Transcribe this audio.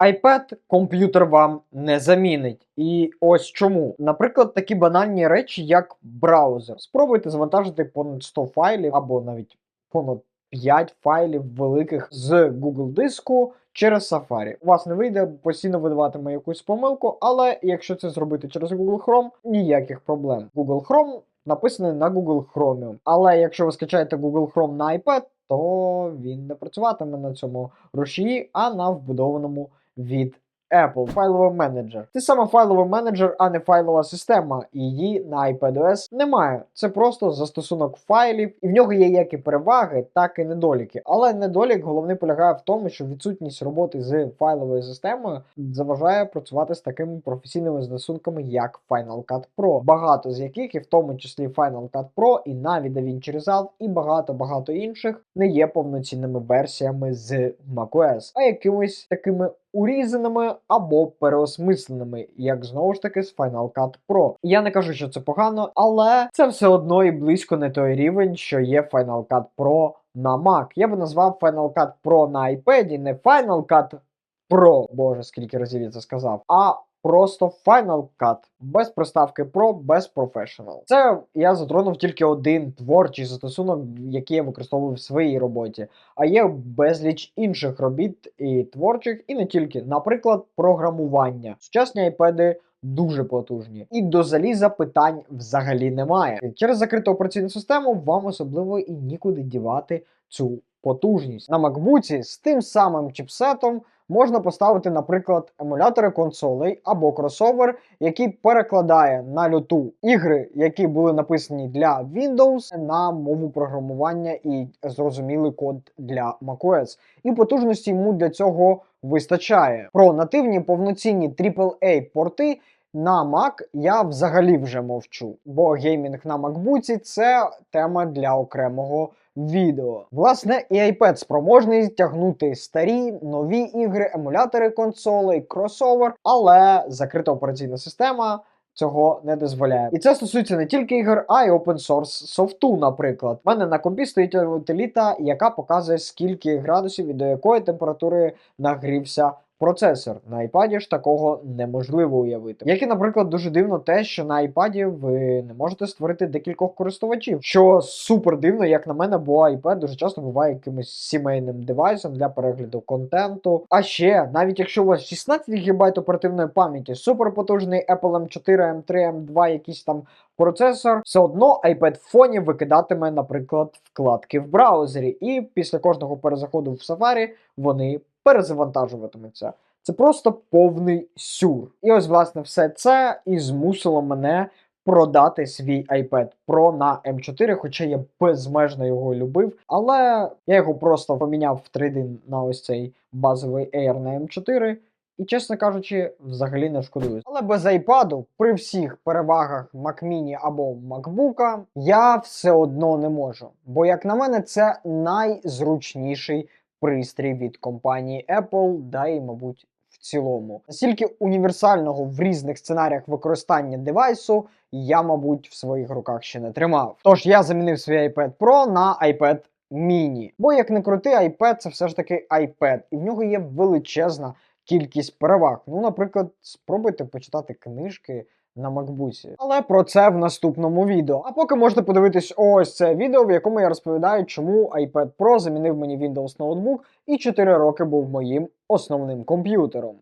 iPad комп'ютер вам не замінить. І ось чому. Наприклад, такі банальні речі, як браузер. Спробуйте завантажити понад 100 файлів або навіть понад 5 файлів великих з Google диску через Safari. У вас не вийде, постійно видаватиме якусь помилку, але якщо це зробити через Google Chrome, ніяких проблем. Google Chrome написаний на Google Chromium. Але якщо ви скачаєте Google Chrome на iPad, то він не працюватиме на цьому рушії, а на вбудованому від Apple файловий менеджер. Це саме файловий менеджер, а не файлова система. Її на iPadOS немає. Це просто застосунок файлів, і в нього є як і переваги, так і недоліки. Але недолік головний полягає в тому, що відсутність роботи з файловою системою заважає працювати з такими професійними застосунками, як Final Cut Pro, багато з яких, і в тому числі Final Cut Pro, і навіть DaVinci Resolve, і багато-багато інших не є повноцінними версіями з macOS, а якимись такими урізаними або переосмисленими, як знову ж таки з Final Cut Pro. Я не кажу, що це погано, але це все одно і близько не той рівень, що є Final Cut Pro на Mac. Я би назвав Final Cut Pro на iPad, не Final Cut Pro, боже, скільки разів я це сказав, а просто Final Cut. Без приставки Pro, без Professional. Це я затронув тільки один творчий застосунок, який я використовую в своїй роботі. А є безліч інших робіт і творчих, і не тільки. Наприклад, програмування. Сучасні айпеди дуже потужні. І до заліза питань взагалі немає. Через закриту операційну систему вам особливо і нікуди дівати цю потужність. На MacBook з тим самим чіпсетом можна поставити, наприклад, емулятори консолей або кросовер, який перекладає на люту ігри, які були написані для Windows на мову програмування і зрозумілий код для macOS. І потужності йому для цього вистачає. Про нативні повноцінні AAA порти. На Mac я взагалі вже мовчу, бо геймінг на MacBook це тема для окремого відео. Власне, і iPad спроможний тягнути старі, нові ігри, емулятори консолей, кросовер, але закрита операційна система. Цього не дозволяє. І це стосується не тільки ігор, а й open source софту, наприклад. У мене на компі стоїть утиліта, яка показує, скільки градусів і до якої температури нагрівся процесор. На iPad ж такого неможливо уявити. Як і, наприклад, дуже дивно те, що на iPad ви не можете створити декількох користувачів, що супер дивно, як на мене, бо iPad дуже часто буває якимось сімейним девайсом для перегляду контенту. А ще, навіть якщо у вас 16 ГБ оперативної пам'яті, суперпотужний Apple M4, M3, M2, якийсь там процесор, все одно iPad в фоні викидатиме, наприклад, вкладки в браузері, і після кожного перезаходу в Safari вони перезавантажуватимуться. Це просто повний сюр. І ось, власне, все це і змусило мене продати свій iPad Pro на M4, хоча я безмежно його любив. Але я його просто поміняв в трейдин на ось цей базовий Air на M4. І, чесно кажучи, взагалі не шкодую. Але без iPad, при всіх перевагах Mac Mini або MacBook, я все одно не можу. Бо, як на мене, це найзручніший пристрій від компанії Apple, да і, мабуть, в цілому. Настільки універсального в різних сценаріях використання девайсу я, мабуть, в своїх руках ще не тримав. Тож я замінив свій iPad Pro на iPad Mini. Бо як не крути, iPad це все ж таки iPad, і в нього є величезна кількість переваг. Ну, наприклад, спробуйте почитати книжки. На макбусі. Але про це в наступному відео. А поки можете подивитись ось це відео, в якому я розповідаю, чому iPad Pro замінив мені Windows ноутбук і 4 роки був моїм основним комп'ютером.